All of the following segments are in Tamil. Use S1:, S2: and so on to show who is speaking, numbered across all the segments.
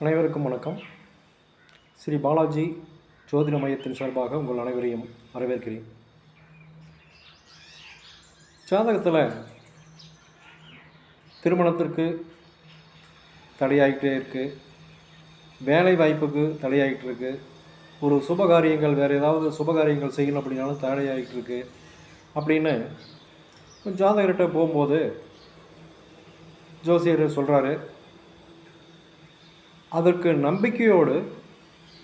S1: அனைவருக்கும் வணக்கம். ஸ்ரீ பாலாஜி ஜோதிட மையத்தின் சார்பாக உங்கள் அனைவரையும் வரவேற்கிறேன். ஜாதகத்தில் திருமணத்திற்கு தடையாகிட்டே இருக்குது வேலை வாய்ப்புக்கு தடையாகிட்டு இருக்கு. ஒரு சுபகாரியங்கள் வேறு ஏதாவது சுபகாரியங்கள் செய்யணும் அப்படின்னாலும் தடையாகிட்டு இருக்கு. அப்படின்னு ஜாதகர்கிட்ட போகும்போது ஜோசியர் சொல்கிறாரு அதற்கு நம்பிக்கையோடு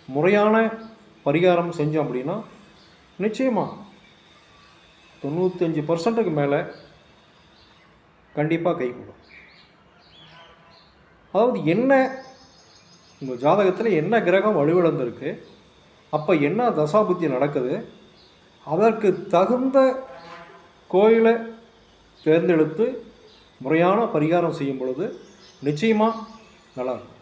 S1: முறையான பரிகாரம் செஞ்சோம் அப்படின்னா நிச்சயமாக தொண்ணூத்தஞ்சு பர்சன்ட்டுக்கு மேலே கண்டிப்பாக கை கூடும். அதாவது என்ன உங்கள் ஜாதகத்தில் என்ன கிரகம் வலுவிழந்திருக்கு அப்போ என்ன தசாபுத்தி நடக்குது அதற்கு தகுந்த கோயிலை தேர்ந்தெடுத்து முறையான பரிகாரம் செய்யும் பொழுது நிச்சயமாக நல்லாயிருக்கும்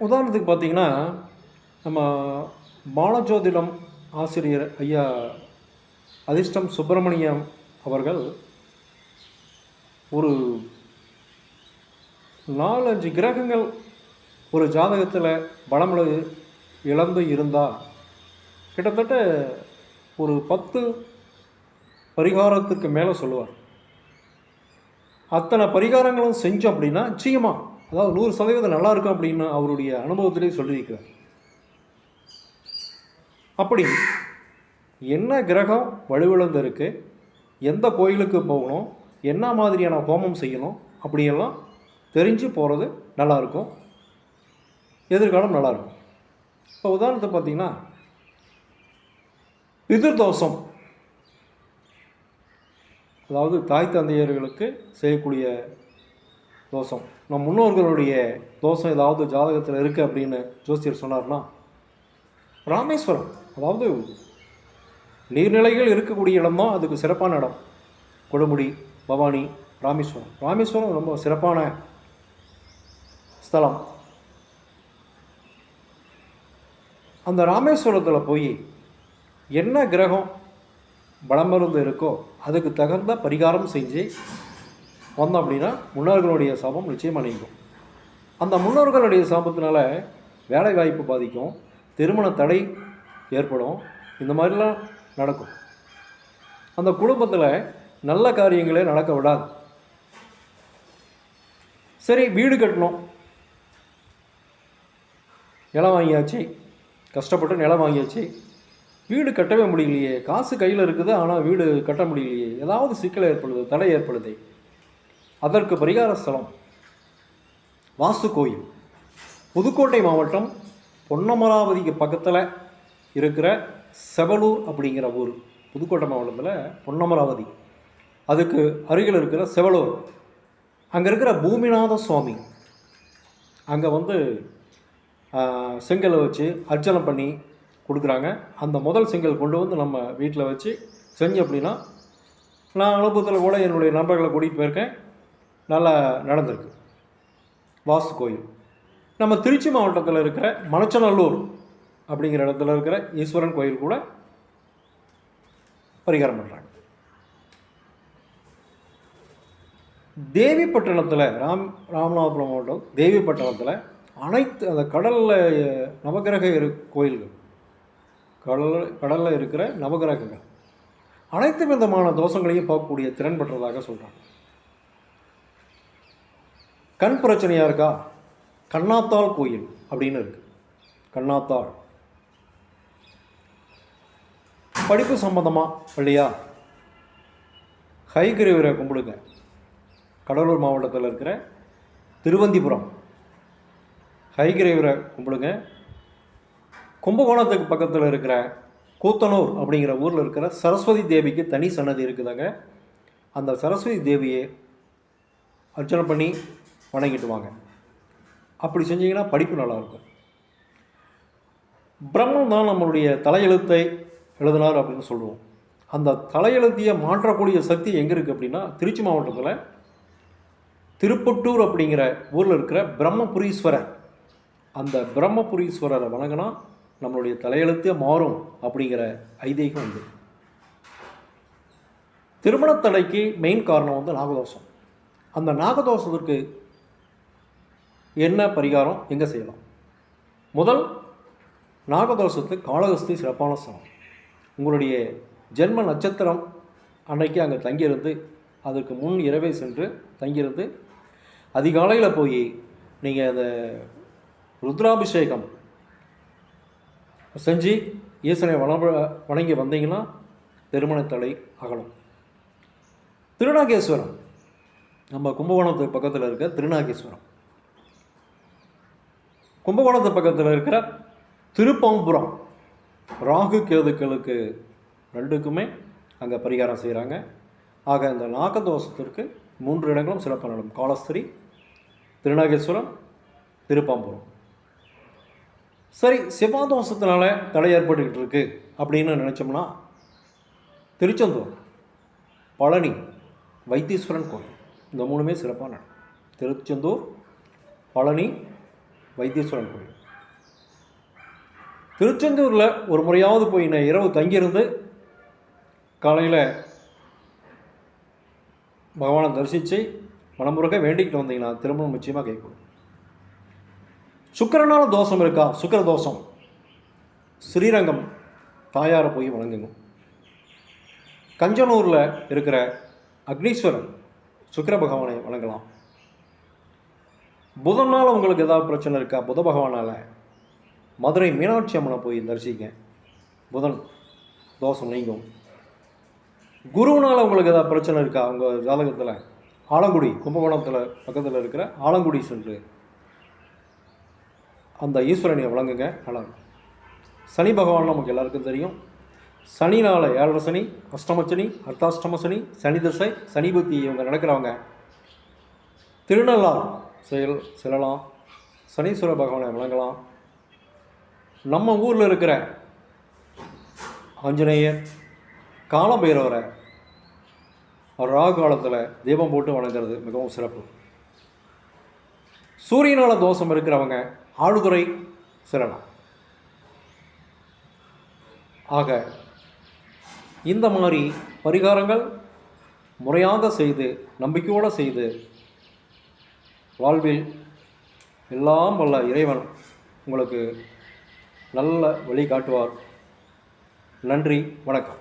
S1: உதாரணத்துக்கு பார்த்தீங்கன்னா நம்ம பாலஜோதிடம் ஆசிரியர் ஐயா அதிர்ஷ்டம் சுப்பிரமணியம் அவர்கள் ஒரு நாலஞ்சு கிரகங்கள் ஒரு ஜாதகத்தில் பலமிழ இழந்து இருந்தால் கிட்டத்தட்ட ஒரு பத்து பரிகாரத்துக்கு மேலே சொல்லுவார். அத்தனை பரிகாரங்களும் செஞ்சோம் அப்படின்னா நிச்சயமாக அதாவது நூறு சதவீதம் நல்லா இருக்கும் அப்படின்னு அவருடைய அனுபவத்திலே சொல்லியிருக்கிறார். அப்படி என்ன கிரகம் வலுவிழந்து இருக்கு எந்த கோயிலுக்கு போகணும் என்ன மாதிரியான ஹோமம் செய்யணும் அப்படியெல்லாம் தெரிஞ்சு போகிறது நல்லாயிருக்கும் எதிர்காலம் நல்லாயிருக்கும். இப்போ உதாரணத்துக்கு பார்த்தீங்கன்னா பிதிர்தோஷம். அதாவது தாய் தந்தையர்களுக்கு செய்யக்கூடிய தோஷம். நம் முன்னோர்களுடைய தோஷம் ஏதாவது ஜாதகத்தில் இருக்குது அப்படின்னு ஜோசியர் சொன்னார்னா ராமேஸ்வரம் அதாவது நீர்நிலைகள் இருக்கக்கூடிய இடம் தான் அதுக்கு சிறப்பான இடம். கொடுமுடி பவானி ராமேஸ்வரம். ராமேஸ்வரம் ரொம்ப சிறப்பான ஸ்தலம். அந்த ராமேஸ்வரத்தில் போய் என்ன கிரகம் பலமருந்து இருக்கோ அதுக்கு தகுந்த பரிகாரம் செஞ்சு வந்தோம் அப்படின்னா முன்னோர்களுடைய சாபம் நிச்சயமாக நீங்கும். அந்த முன்னோர்களுடைய சாபத்தினால வேலை வாய்ப்பு பாதிக்கும் திருமண தடை ஏற்படும் இந்த மாதிரிலாம் நடக்கும். அந்த குடும்பத்தில் நல்ல காரியங்களே நடக்க விடாது. சரி வீடு கட்டணும். நிலம் வாங்கியாச்சு கஷ்டப்பட்டு நிலம் வாங்கியாச்சு. வீடு கட்டவே முடியலையே. காசு கையில் இருக்குது ஆனால் வீடு கட்ட முடியலையே. ஏதாவது சிக்கல் ஏற்படுது தடை ஏற்படுது. அதற்கு பரிகார ஸ்தலம். வாசு கோயில் புதுக்கோட்டை மாவட்டம் பொன்னமராவதிக்கு பக்கத்தில் இருக்கிற செவலூர் அப்படிங்கிற ஊர். புதுக்கோட்டை மாவட்டத்தில் பொன்னமராவதி. அதுக்கு அருகில் இருக்கிற செவலூர். அங்கே இருக்கிற பூமிநாத சுவாமி. அங்கே வந்து செங்கலை வச்சு அர்ச்சனை பண்ணி கொடுக்குறாங்க. அந்த முதல் செங்கல் கொண்டு வந்து நம்ம வீட்டில் வச்சு செஞ்சு அப்படின்னா நான் அனுபவத்தில் கூட என்னுடைய நண்பர்களை கூட்டிகிட்டு போயிருக்கேன். நல்லா நடந்திருக்கு. வாசு கோயில் நம்ம திருச்சி மாவட்டத்தில் இருக்கிற மணச்சநல்லூர் அப்படிங்கிற இடத்துல இருக்கிற ஈஸ்வரன் கோயில் கூட பரிகாரம் பண்ணுறாங்க தேவிப்பட்டினத்தில் ராம் ராமநாதபுரம் மாவட்டம் தேவிப்பட்டினத்தில் அனைத்து அந்த கடலில் நவகிரக இரு கோயில்கள். கடல் கடலில் இருக்கிற நவகிரகங்கள். அனைத்து விதமான தோஷங்களையும் பார்க்கக்கூடிய திறன் பெற்றதாக சொல்கிறாங்க கண் பிரச்சனையாக இருக்கா? கண்ணாத்தாள் கோயில் அப்படின்னு இருக்கு. கண்ணாத்தாள். படிப்பு சம்மந்தமாக இல்லையா? ஹைகிரீவரை கும்பிடுங்க. கடலூர் மாவட்டத்தில் இருக்கிற திருவந்திபுரம். ஹைகிரீவரை கும்பிடுங்க. கும்பகோணத்துக்கு பக்கத்தில் இருக்கிற கூத்தனூர் அப்படிங்கிற ஊரில் இருக்கிற சரஸ்வதி தேவிக்கு தனி சன்னதி இருக்குதாங்க. அந்த சரஸ்வதி தேவியை அர்ச்சனை பண்ணி வணங்கிட்டு வாங்க அப்படி செஞ்சீங்கன்னா படிப்பு நல்லாயிருக்கும். பிரம்மன் தான் நம்மளுடைய தலையெழுத்தை எழுதினார் அப்படின்னு சொல்லுவோம். அந்த தலையெழுத்தையை மாற்றக்கூடிய சக்தி எங்கே இருக்குது அப்படின்னா திருச்சி மாவட்டத்தில் திருப்பட்டூர் அப்படிங்கிற ஊரில் இருக்கிற பிரம்மபுரீஸ்வரர். அந்த பிரம்மபுரீஸ்வரரை வணங்கினா நம்மளுடைய தலையெழுத்தே மாறும் அப்படிங்கிற ஐதீகம் உண்டு. திருமணத் தடைக்கு மெயின் காரணம் வந்து நாகதோஷம். அந்த நாகதோஷத்திற்கு என்ன பரிகாரம்? எங்கே செய்யலாம்? முதல் நாகதோஷத்து காளகஸ்தி சிறப்பான ஸ்தலம் உங்களுடைய ஜென்ம நட்சத்திரம் அன்னைக்கு அங்கே தங்கியிருந்து அதற்கு முன் இரவே சென்று தங்கியிருந்து அதிகாலையில் போய் நீங்கள் அந்த ருத்ராபிஷேகம் செஞ்சு ஈசனை வணங்க வணங்கி வந்தீங்கன்னா திருமணத்தடை அகலும். திருநாகேஸ்வரம். நம்ம கும்பகோணத்துக்கு பக்கத்தில் இருக்க திருநாகேஸ்வரம். கும்பகோணத்து பக்கத்தில் இருக்கிற திருப்பம்புரம் ராகு கேதுக்களுக்கு ரெண்டுக்குமே அங்கே பரிகாரம் செய்கிறாங்க ஆக இந்த நாகதோஷத்திற்கு மூன்று இடங்களும் சிறப்பாக நடக்கும் காலஸ்திரி திருநாகேஸ்வரம் திருப்பாம்புரம். சரி சிவாதோஷத்தினால தடை ஏற்பட்டுக்கிட்டு இருக்கு அப்படின்னு நினச்சோம்னா திருச்செந்தூர் பழனி வைத்தீஸ்வரன் கோயில். இந்த மூணுமே சிறப்பான திருச்செந்தூர் பழனி வைத்தீஸ்வரன் கோயில். திருச்செந்தூரில் ஒரு முறையாவது போய் நான் இரவு தங்கியிருந்து காலையில் பகவானை தரிசித்து மனமுருக வேண்டிக்கிட்டு வந்தீங்கன்னா திரும்பவும் நிச்சயமாக கேட்கணும். சுக்கிரனால தோஷம் இருக்கா? சுக்கிர தோஷம். ஸ்ரீரங்கம் தாயாரை போய் வணங்குங்க. கஞ்சனூரில் இருக்கிற அக்னீஸ்வரன் சுக்கிர பகவானை வணங்கலாம். புதனால் உங்களுக்கு ஏதாவது பிரச்சனை இருக்கா? புத பகவானால். மதுரை மீனாட்சி அம்மனை போய் தரிசிங்க. புதன் தோஷம் நீங்கும். குருவனால் உங்களுக்கு ஏதாவது பிரச்சனை இருக்கா? உங்கள் ஜாதகத்தில்? ஆலங்குடி கும்பகோணத்தில் பக்கத்தில் இருக்கிற ஆலங்குடி சென்று அந்த ஈஸ்வரனை வழங்குங்க. நல்லா சனி பகவான் நமக்கு எல்லாருக்கும் தெரியும். சனினால் ஏழரை சனி அஷ்டம சனி அர்த்தாஷ்டம சனி சனி தசை சனி புத்தி இவங்க நடக்கிறவங்க. திருநள்ளார் செயல் செல்லலாம். சனீஸ்வர பகவானை வணங்கலாம். நம்ம ஊரில் இருக்கிற ஆஞ்சநேயர் காலபைரவரை ராகு காலத்தில் தீபம் போட்டு வணங்குறது மிகவும் சிறப்பு. சூரியனால தோஷம் இருக்கிறவங்க ஆளுதுறை செல்லலாம். ஆக இந்த மாதிரி பரிகாரங்கள் முறையாக செய்து நம்பிக்கையோடு செய்து வாழ்வில் எல்லாம் வல்ல இறைவன் உங்களுக்கு நல்ல வழி காட்டுவார். நன்றி வணக்கம்.